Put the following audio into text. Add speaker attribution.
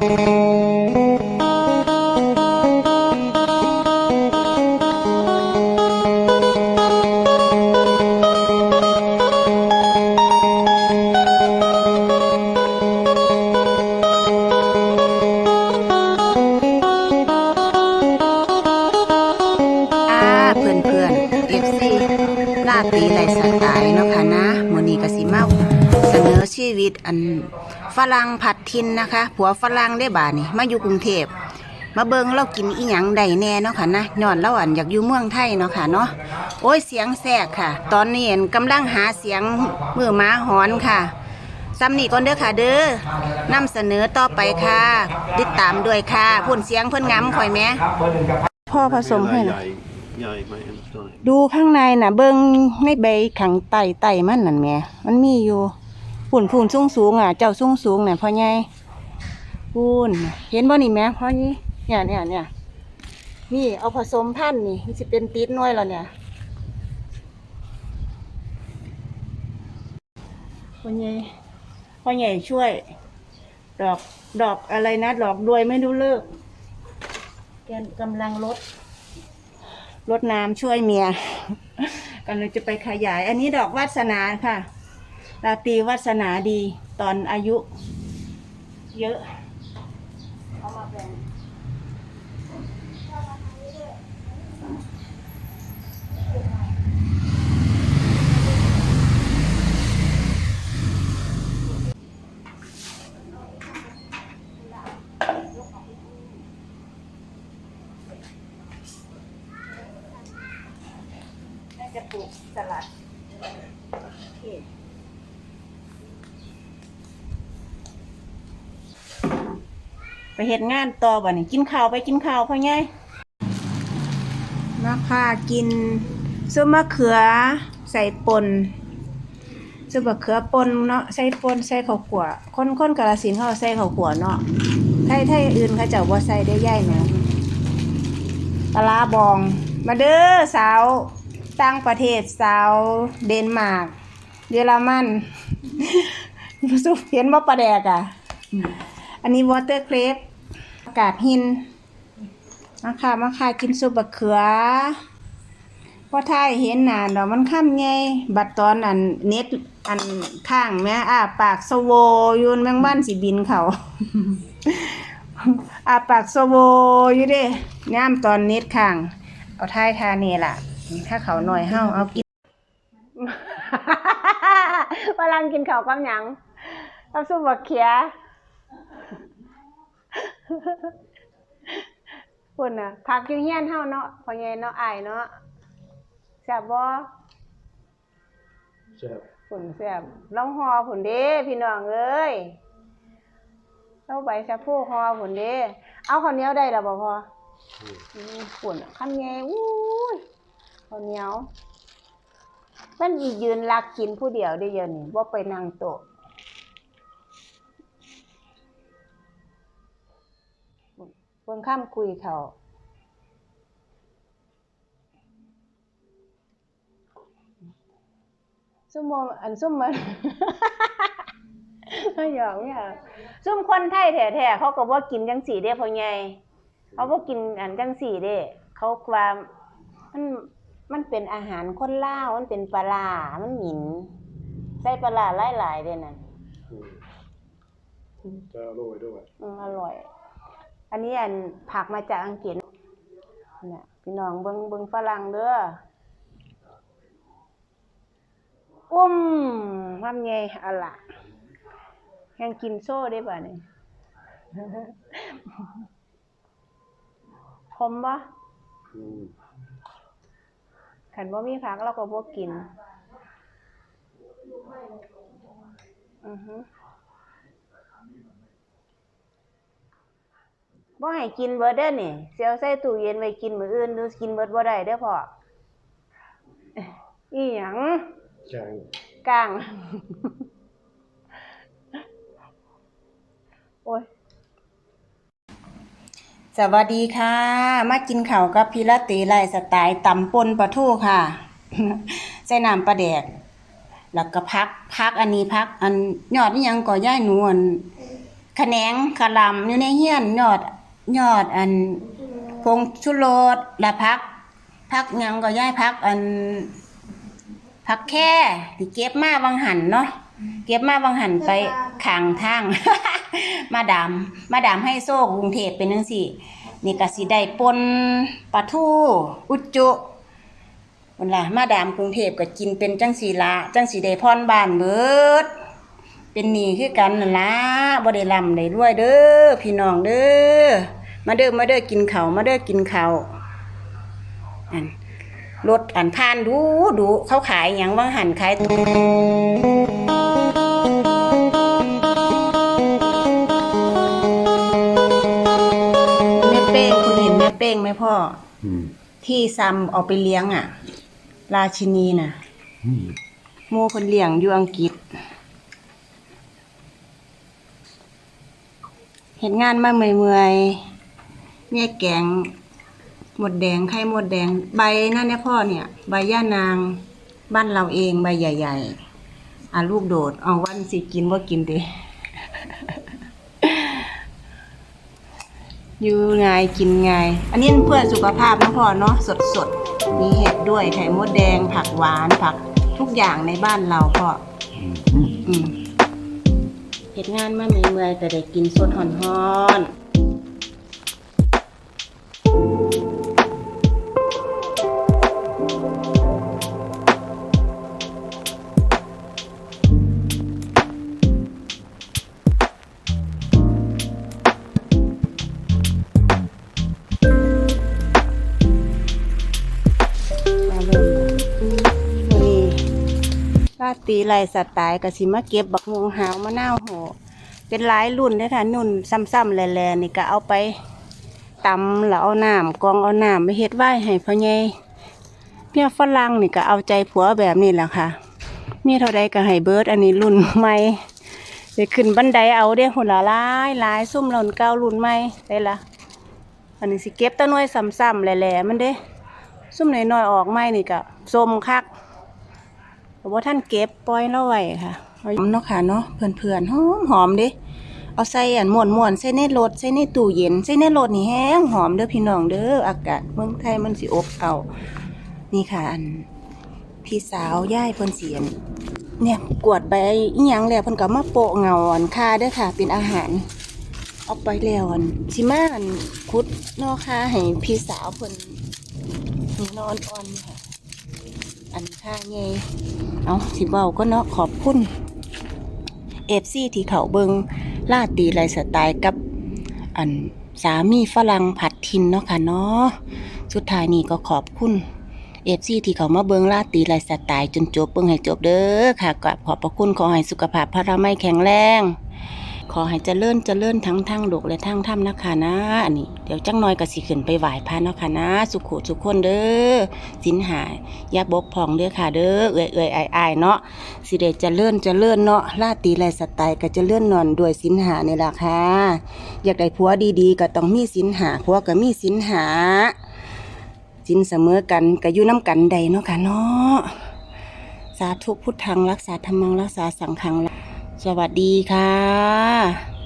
Speaker 1: อาเพื่อนเพื่อนเอฟซีลาตีไรสไตล์เนาะค่ะนะโมนีกสิมาเสนอชีวิตอัน ฝรั่งผัดทินนะคะ ผัวฝรั่งได้บ่านี่มาอยู่กรุงเทพมาเบิงเรากินอีหยังใดแน่เนาะค่ะนะย้อนเราอันอยากอยู่เมืองไทยเนาะค่ะเนาะโอ้ยเสียงแสกค่ะ ตอนนี้เห็นกำลังหาเสียงมือหมาหอนค่ะซ้ำนี่ก่อนเด้อค่ะเด้อนำเสนอต่อไปค่ะ ติดตามด้วยค่ะพุ่นเสียงเพิ่นงำข่อยแหม่พ่อผสมให้นะ
Speaker 2: ใหญ่ไหมอันตัวนี้
Speaker 1: ดูข้างในน่ะ เบิ่งในใบขังไต่ไต่มันนั่นแหม่มันมีอยู่ ผุ่นผุ่นสูงสูงอะ เจ้าสูงสูงเนี่ยพ่อใหญ่ปูนเห็นบ่นี่แหม่พ่อนี่เนี่ยเนี่ยเนี่ยนี่เอาผสมพันธุ์นี่มันสิเป็นติดหน้อยแล้วเนี่ยพ่อใหญ่พ่อใหญ่ช่วย ดอกดอกอะไรนะดอกดวยไม่รู้เลิกแกกำลังลดรดน้ำช่วยเมียกำลังจะไปขยาย อันนี้ดอกวาสนาค่ะ ราตรีวัสนาดีตอนอายุเยอะ เอามาแบ่งน่าจะปลูกสลัดโอเคไป เห็ดงานต่อบ่นี่กินข้าวไปกินข้าวพ่อไงมาพากินซุปมะเขือใส่ปนซุปมะเขือปนเนาะใส่ปนใส่ข้าวขั่วคนคนกาลสินเขาใส่ข้าวขั่วเนาะไทยไทยอื่นเขาจ้าบ่ใส่ได้ย่ายเนะปลาร้าบอง มาเด้อสาวต่างประเทศสาวเดนมาร์กเยอรมันรู้สุเห็นว่าปลาแดกอะ อันนี้วอเตอร์เครป กาศหินมาค่ะมาค่ะกินซุปบะเขือพอท้ายเห็นหนาดอกมันข้ามไงบัดตอนอันเน็ตอันข้างแม่อาปากสโวยูนแมงบ้านสิบินเขาอาปากโซโบอยู่เด้ย่ามตอนนิดข้าง เอาท้ายทานี่ล่ะ ถ้าเขาหน่อยเฮาเอากินพลังกินเขาวกับหยังกับซุปบักเขีย พุ่ นน่ะพักอยู่เฮียนเฮาเนาะพ่อใหญ่เนาะอ้ายเนาะแซ่บบ่
Speaker 2: แซ่บ
Speaker 1: ผุนแซ่บลองหอผุนเด้พี่น้องเอ้ยเอาใบชะพูหอผุนเด้เอาข้าวเหนียวได้แล้วบ่พออืมผุนข้าวเหนียวอู้ยข้าวเหนียว มันอียืนลักกินผู้เดียวได้เดี๋ยอะนี่บ่ไปนั่งโต๊ะ เพิ่งข้ามคุยเขาซุ่มบ่อันซุ่มมันไม่หยอกไม่หยอกซุ่มคนไทยแท้ๆเขาก็บ่กินจังสี่เด้พ่อใหญ่เขาบ่กินอันจังสี่เด้เขาว่ามันมันเป็นอาหารคนลาวมันเป็นปลาร้ามันหมิ่นใส่ปลาร้าหลายๆเด้นั่น
Speaker 2: จะอร่อยด้วย
Speaker 1: อืมอร่อย อันนี้อันผักมาจากอังกฤษเนี่ยพี่น้องเบิงเบิงฝรั่งเด้ออุ้มทำไงอะล่ะยังกินโซ่ได้ป่ะเนี่ยคมปะขันว่ามีผักเราก็บ่กิน อือฮึ บ่ให้กินเบิดเด้อนี่เสียวใส่ตู้เย็นไว้กินมื้ออื่นดูกินเบิดบ่ได้เด้อพ่ออีหยัง
Speaker 2: แกง
Speaker 1: กลาง โอ้ยสวัสดีค่ะ มากินข้าวกับพิรติไลฟ์สไตล์ตำปนปลาทูค่ะ ใส่น้ำปลาแดก แล้วก็พักพักอันนี้พัก อันยอดนี่ยังก่อย่ายหนูอันขขะแหนงขะหลำอยู่ในเฮียนยอด ยอดอันพงชุโรสและพัก พักหยังก็ย้ายพักอันพักแค่ที่เก็บมาบางหันเนาะเก็บมาบางหันไปข้างทาง มาดามมาดามให้โซ่กรุงเทพเป็นจังซี่นี่ก็สิได้ปนปลาทูอุจจุนั่นล่ะมาดามกรุงเทพก็กินเป็นจังสีละจังสีได้พรบ้านเบิด เป็นหนี้คือกันนั่นล่ะบ่ได้ร่ำได้รวยเด้อพี่น้องเด้อ มาเด้อมาเด้อกินข้าวมาเด้อกินข้าวอันรถอันผ่านดูดูเขาขายหยังว่างหันขายแม่เป้งคุณเห็นแม่เป้งไหมพ่อ
Speaker 2: Mm.
Speaker 1: ที่ซัมเอาไปเลี้ยงอะ ราชินีน่ะ
Speaker 2: Mm.
Speaker 1: หมู่คนเลี้ยงอยู่อังกฤษเห็นงานมาเมื่อยๆ เนี่ยแกงหมดแดงไข่หมดแดง ใบนั่นเนี่ยพ่อเนี่ย ใบย่านางบ้านเราเองใบใหญ่ ๆ อะลูกโดด เอาวันสิกินว่ากินดิอยู่ไงกินไง อันนี้เพื่อสุขภาพนะพ่อเนาะสดสดๆมีเห็ดด้วยไข่มดแดง ผักหวานผักทุกอย่างในบ้านเราพ่อ
Speaker 2: Mm.
Speaker 1: อืมเห็ดงานมาเมื่อยๆแต่ได้กินสดหอนๆ มาเริ่มวันนี้ราตรีไรสไตล์กสิมาเก็บบักม่วงหาวมะนาวโหเป็นหลายรุ่นเด้อค่ะนุ่นซ้ำๆแลๆนี่ก็เอาไป ตำแล้วเอาน้ำกองเอาน้ำไปเฮ็ดไหว้ให้พ่อใหญ่เมียฝรั่งนี่ก็เอาใจผัวแบบนี้แหละค่ะ มีเท่าใดก็ให้เบิร์ดอันนี้รุ่นใหม่เดี๋ยวขึ้นบันไดเอาเด้หุ่นละหลายหลายซุ่มหล่นเก้ารุ่นใหม่ได้ละอันนี้สิเก็บตะน้อยซ้ำๆแหล่ๆมันเด้ซุ่มน้อยๆออกใหม่นี่ก็ส้มคักแต่ว่าท่านเก็บปล่อยเราไว้ค่ะเอาเนาะค่ะเนาะเพื่อนๆหอมหอมเด้ เอาใส่อันม่วนม่วนใส่ในรถใส่ในตู้เย็นใส่ในรถนี่แห้งหอมเด้อพี่น้องเด้ออากาศเมืองไทยมันสิอบเอานี่ค่ะอันพี่สาวย่ายเพิ่นเสียนเนี่ยกวดใบอีหยังแล้วเพิ่นก็มาโปะเงาอันค่าเด้อค่ะ เป็นอาหารเอาไปแล้วอันสิมาอันคุดนอค่ะให้พี่สาวเพิ่นนี่นอนอ่อนนี่ค่ะอันค่าไงเอาสิเบาก็เนาะขอบคุณเอฟซีที่เขาเบิง ลาตีไลสไตล์กับอันสามีฝรั่งผัดทินเนาะค่ะเนาะสุดท้ายนี้ก็ขอบคุณเอฟซีที่เขามาเบิงลาตีไลสไตล์จนจบเบิงให้จบเด้อค่ะกับขอบพระคุณขอให้สุขภาพพระไม่แข็งแรง ขอให้เจริญเจริญทั้งทางโลกและทางถ้ำนะคะนะ อันนี้เดี๋ยวจังน้อยก็สิขึ้นไปไหว้พระเนาะค่ะนะ สุขุสุขคนเด้อสินหายยาบกพองเด้อค่ะเด้อเอื่อยเอื่อยอายอเนาะสิเดจะเลื่อนจะเลื่อนเนาะลาตีไรสไตล์ก็จะเลื่อนนอนด้วยสินหานี่ล่ะค่ะ อยากได้ผัวดีๆ ก็ต้องมีสินหาผัวก็มีสินหาสินเสมอกันก็อยู่น้ำกันใดเนาะค่ะเนาะสาธุพุทธังรักษาธรรมังรักษาสังฆัง สวัสดีค่ะ